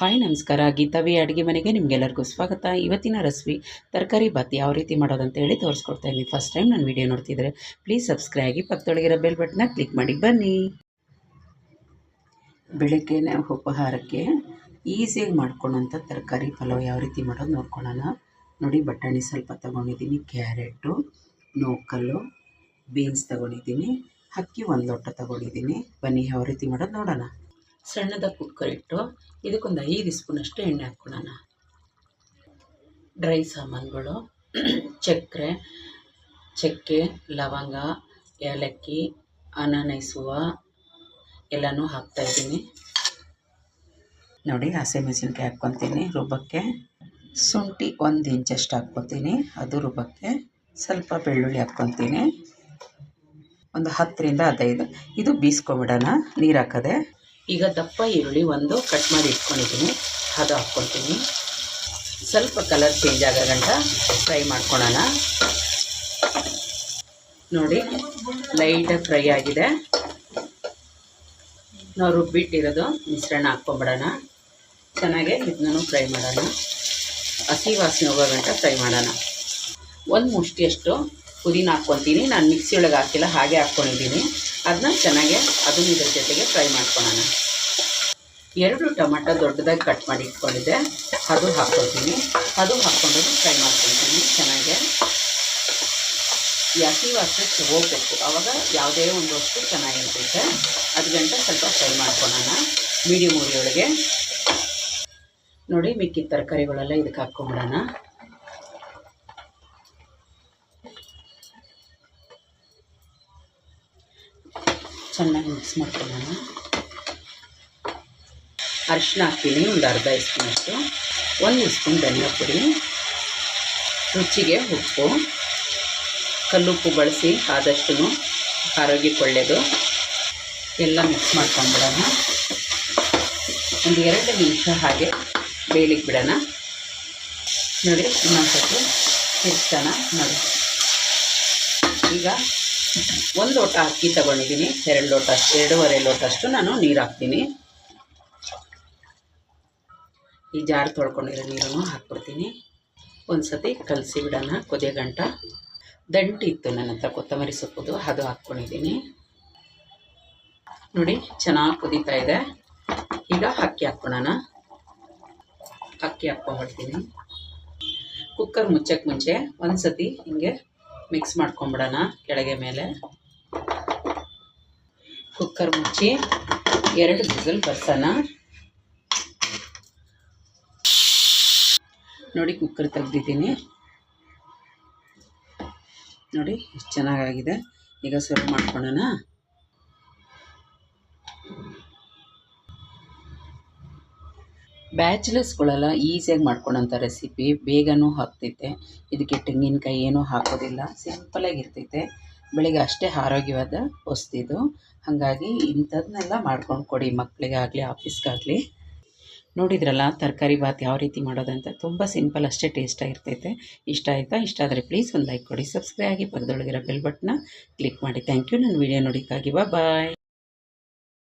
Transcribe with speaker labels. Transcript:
Speaker 1: Hi ನಮಸ್ಕಾರ ಗೀತಾವಿ ಅಡುಗೆ ಮನೆಗೆ ನಿಮಗೆಲ್ಲರಿಗೂ ಸ್ವಾಗತ. ಇವತ್ತಿನ ರೆಸಿಪಿ ತರಕಾರಿ ಬಾತ್ ಯಾವ ರೀತಿ ಮಾಡೋದಂತ ಹೇಳಿ ತೋರಿಸ್ಕೊಡ್ತಾ ಇದ್ದೀನಿ. ಫಸ್ಟ್ ಟೈಮ್ ನಾನು ವೀಡಿಯೋ ನೋಡ್ತಿದ್ರೆ ಪ್ಲೀಸ್ ಸಬ್ಸ್ಕ್ರೈಬ್ ಆಗಿ ಪಕ್ಕದೊಳಗಿರೋ ಬೆಲ್ ಬಟನ್ನ ಕ್ಲಿಕ್ ಮಾಡಿ ಬನ್ನಿ. ಬೆಳಗ್ಗೆನೇ ಉಪಹಾರಕ್ಕೆ ಈಸಿಯಾಗಿ ಮಾಡ್ಕೊಳ್ಳೋಂಥ ತರಕಾರಿ ಪಲಾವ್ ಯಾವ ರೀತಿ ಮಾಡೋದು ನೋಡ್ಕೊಳ್ಳೋಣ. ನೋಡಿ, ಬಟಾಣಿ ಸ್ವಲ್ಪ ತೊಗೊಂಡಿದ್ದೀನಿ, ಕ್ಯಾರೆಟು ನೋಕಲ್ಲು ಬೀನ್ಸ್ ತೊಗೊಂಡಿದ್ದೀನಿ, ಅಕ್ಕಿ ಒಂದು ಲೋಟ ತೊಗೊಂಡಿದ್ದೀನಿ. ಬನ್ನಿ, ಯಾವ ರೀತಿ ಮಾಡೋದು ನೋಡೋಣ. ಸಣ್ಣದ ಕುಕ್ಕರ್ ಇಟ್ಟು ಇದಕ್ಕೊಂದು ಐದು ಸ್ಪೂನಷ್ಟು ಎಣ್ಣೆ ಹಾಕ್ಕೊಳ್ಳೋಣ. ಡ್ರೈ ಸಾಮಾನುಗಳು ಚಕ್ಕರೆ ಚಕ್ಕೆ, ಲವಂಗ, ಏಲಕ್ಕಿ ಅನಾನೈಸುವ ಎಲ್ಲನೂ ಹಾಕ್ತಾಯಿದ್ದೀನಿ ನೋಡಿ ಹಸಿಮೆಣಸಿನ್ಕಾಯಿ ಹಾಕ್ಕೊತೀನಿ ರುಬ್ಬಕ್ಕೆ. ಶುಂಠಿ ಒಂದು ಇಂಚಷ್ಟು ಹಾಕ್ಕೊತೀನಿ. ಅದು ರುಬ್ಬಕ್ಕೆ ಸ್ವಲ್ಪ ಬೆಳ್ಳುಳ್ಳಿ ಹಾಕ್ಕೊತೀನಿ. ಒಂದು ಹತ್ತರಿಂದ ಹದಿನೈದು. ಇದು ಬೀಸ್ಕೊಬಿಡೋಣ, ನೀರು ಹಾಕದೆ. ಈಗ ದಪ್ಪ ಈರುಳ್ಳಿ ಒಂದು ಕಟ್ ಮಾಡಿ ಇಟ್ಕೊಂಡಿದ್ದೀನಿ. ಅದು ಹಾಕ್ಕೊಳ್ತೀನಿ. ಸ್ವಲ್ಪ ಕಲರ್ ಚೇಂಜ್ ಆಗೋ ಫ್ರೈ ಮಾಡ್ಕೊಳ್ಳೋಣ ನೋಡಿ ಲೈಟಾಗಿ ಫ್ರೈ ಆಗಿದೆ. ನಾವು ರುಬ್ಬಿಟ್ಟಿರೋದು ಮಿಶ್ರಣ ಹಾಕ್ಕೊಂಬಿಡೋಣ. ಚೆನ್ನಾಗೆ ಇದನ್ನೂ ಫ್ರೈ ಮಾಡೋಣ. ಹಸಿ ವಾಸನೆ ಹೋಗೋ ಗಂಟ ಫ್ರೈ ಮಾಡೋಣ. ಒಂದು ಮುಷ್ಟಿಯಷ್ಟು ಪುದೀನ ಹಾಕ್ಕೊತೀನಿ. ನಾನು ಮಿಕ್ಸಿ ಒಳಗೆ ಹಾಕಿಲ್ಲ ಹಾಗೆ ಹಾಕ್ಕೊಂಡಿದ್ದೀನಿ. ಅದನ್ನ ಚೆನ್ನಾಗೆ ಅದನ್ನ ಇದ್ರ ಜೊತೆಗೆ ಫ್ರೈ ಮಾಡ್ಕೊಳ್ಳೋಣ ಎರಡು ಟೊಮೆಟೊ ದೊಡ್ಡದಾಗಿ ಕಟ್ ಮಾಡಿ ಇಟ್ಕೊಂಡಿದ್ದೆ. ಅದು ಹಾಕ್ಕೊಳ್ತೀನಿ. ಅದು ಹಾಕ್ಕೊಂಡು ಫ್ರೈ ಮಾಡ್ಕೊಳ್ತೀನಿ. ಚೆನ್ನಾಗೆ. ಈ ಹಸಿ ವಾಸನೆ ಹೋಗಬೇಕು ಆವಾಗ ಯಾವುದೇ ಒಂದು ವಸ್ತು ಚೆನ್ನಾಗಿರ್ತೈತೆ. ಅದು ಗಂಟೆ ಸ್ವಲ್ಪ ಫ್ರೈ ಮಾಡ್ಕೊಳ್ಳೋಣ ಮೀಡಿಯಮ್ ಉರಿಯೊಳಗೆ. ನೋಡಿ ಮಿಕ್ಕಿದ ತರಕಾರಿಗಳೆಲ್ಲ ಇದಕ್ಕೆ ಹಾಕ್ಕೊಂಬಿಡೋಣ. ಚೆನ್ನಾಗಿ ಮಿಕ್ಸ್ ಮಾಡ್ಕೊಳ್ಳೋಣ. ಅರಿಶಿನ ಹಾಕ್ತೀನಿ ಒಂದು ಅರ್ಧ ಸ್ಪೂನಷ್ಟು. ಒಂದು ಸ್ಪೂನ್ ಧನಿಯಾ ಪುಡಿ. ರುಚಿಗೆ ಉಪ್ಪು. ಕಲ್ಲುಪ್ಪು ಬಳಸಿ ಆದಷ್ಟು ಆರೋಗ್ಯಕ್ಕೆ ಒಳ್ಳೆಯದು ಎಲ್ಲ ಮಿಕ್ಸ್ ಮಾಡ್ಕೊಂಡ್ಬಿಡೋಣ ಒಂದು ಎರಡು ನಿಮಿಷ ಹಾಗೆ ಬೇಯಲಿಕ್ಕೆ ಬಿಡೋಣ. ನೋಡಿ ಇನ್ನೊಂದು ಸ್ವಲ್ಪ ಹೆಚ್ಚೋಣ ನೋಡಿ. ಈಗ ಒಂದು ಲೋಟ ಅಕ್ಕಿ ತಗೊಂಡಿದ್ದೀನಿ, ಎರಡು ಲೋಟ ಎರಡೂವರೆ ಲೋಟ ಅಷ್ಟು ನಾನು ನೀರು ಹಾಕ್ತೀನಿ. ಈ ಜಾರ್ ತೊಳ್ಕೊಂಡಿರೋ ನೀರನ್ನು ಹಾಕ್ಬಿಡ್ತೀನಿ. ಒಂದು ಸತಿ ಕಲಸಿ ಬಿಡೋಣ ಕುದಿಯೋ ಗಂಟ. ದಂಟಿ ಇತ್ತು ನನ್ನ ಹತ್ರ, ಕೊತ್ತಂಬರಿ ಸೊಪ್ಪುದು, ಅದು ಹಾಕ್ಕೊಂಡಿದ್ದೀನಿ. ನೋಡಿ, ಚೆನ್ನಾಗಿ ಕುದೀತಾ ಇದೆ. ಈಗ ಅಕ್ಕಿ ಹಾಕ್ಕೊಳೋಣ ಅಕ್ಕಿ ಹಾಕ್ಕೊಂಡ್ಬಿಡ್ತೀನಿ. ಕುಕ್ಕರ್ ಮುಚ್ಚಕ್ಕೆ ಮುಂಚೆ ಒಂದು ಸತಿ ಹಿಂಗೆ ಮಿಕ್ಸ್ ಮಾಡ್ಕೊಂಬಿಡೋಣ ಕೆಳಗೆ ಮೇಲೆ. ಕುಕ್ಕರ್ ಮುಚ್ಚಿ ಎರಡು ಬಿಸಿಲ್ ಬರ್ಸೋಣ. ನೋಡಿ ಕುಕ್ಕರ್ ತೆಗ್ದಿದ್ದೀನಿ. ನೋಡಿ, ಎಷ್ಟು ಚೆನ್ನಾಗಾಗಿದೆ. ಈಗ ಸರ್ವ್ ಮಾಡ್ಕೊಳ್ಳೋಣ. ಬ್ಯಾಚುಲರ್ಸ್ಗಳೆಲ್ಲ ಈಸಿಯಾಗಿ ಮಾಡ್ಕೊಳ್ಳೋಂಥ ರೆಸಿಪಿ ಬೇಗನೂ ಹಾಕ್ತೈತೆ ಇದಕ್ಕೆ ತೆಂಗಿನಕಾಯಿ ಏನೂ ಹಾಕೋದಿಲ್ಲ. ಸಿಂಪಲಾಗಿರ್ತೈತೆ ಬೆಳಿಗ್ಗೆ ಅಷ್ಟೇ ಆರೋಗ್ಯವಾದ ವಸ್ತಿದು. ಹಾಗಾಗಿ ಇಂಥದನ್ನೆಲ್ಲ ಮಾಡ್ಕೊಂಡು ಕೊಡಿ. ಮಕ್ಕಳಿಗಾಗಲಿ, ಆಫೀಸ್ಗಾಗಲಿ. ನೋಡಿದ್ರಲ್ಲ, ತರಕಾರಿ ಬಾತ್ ಯಾವ ರೀತಿ ಮಾಡೋದಂತ? ತುಂಬ ಸಿಂಪಲ್, ಅಷ್ಟೇ ಟೇಸ್ಟಾಗಿರ್ತೈತೆ. ಇಷ್ಟ ಆಯಿತಾ? ಇಷ್ಟ ಆದರೆ ಪ್ಲೀಸ್ ಒಂದು ಲೈಕ್ ಕೊಡಿ. ಸಬ್ಸ್ಕ್ರೈಬ್ ಆಗಿ ಪಕ್ಕದೊಳಗಿರೋ ಬೆಲ್ ಬಟ್ನ ಕ್ಲಿಕ್ ಮಾಡಿ. Thank you. ನನ್ನ ವಿಡಿಯೋ ನೋಡಿಕ್ಕಾಗಿ ಬಾಯ್.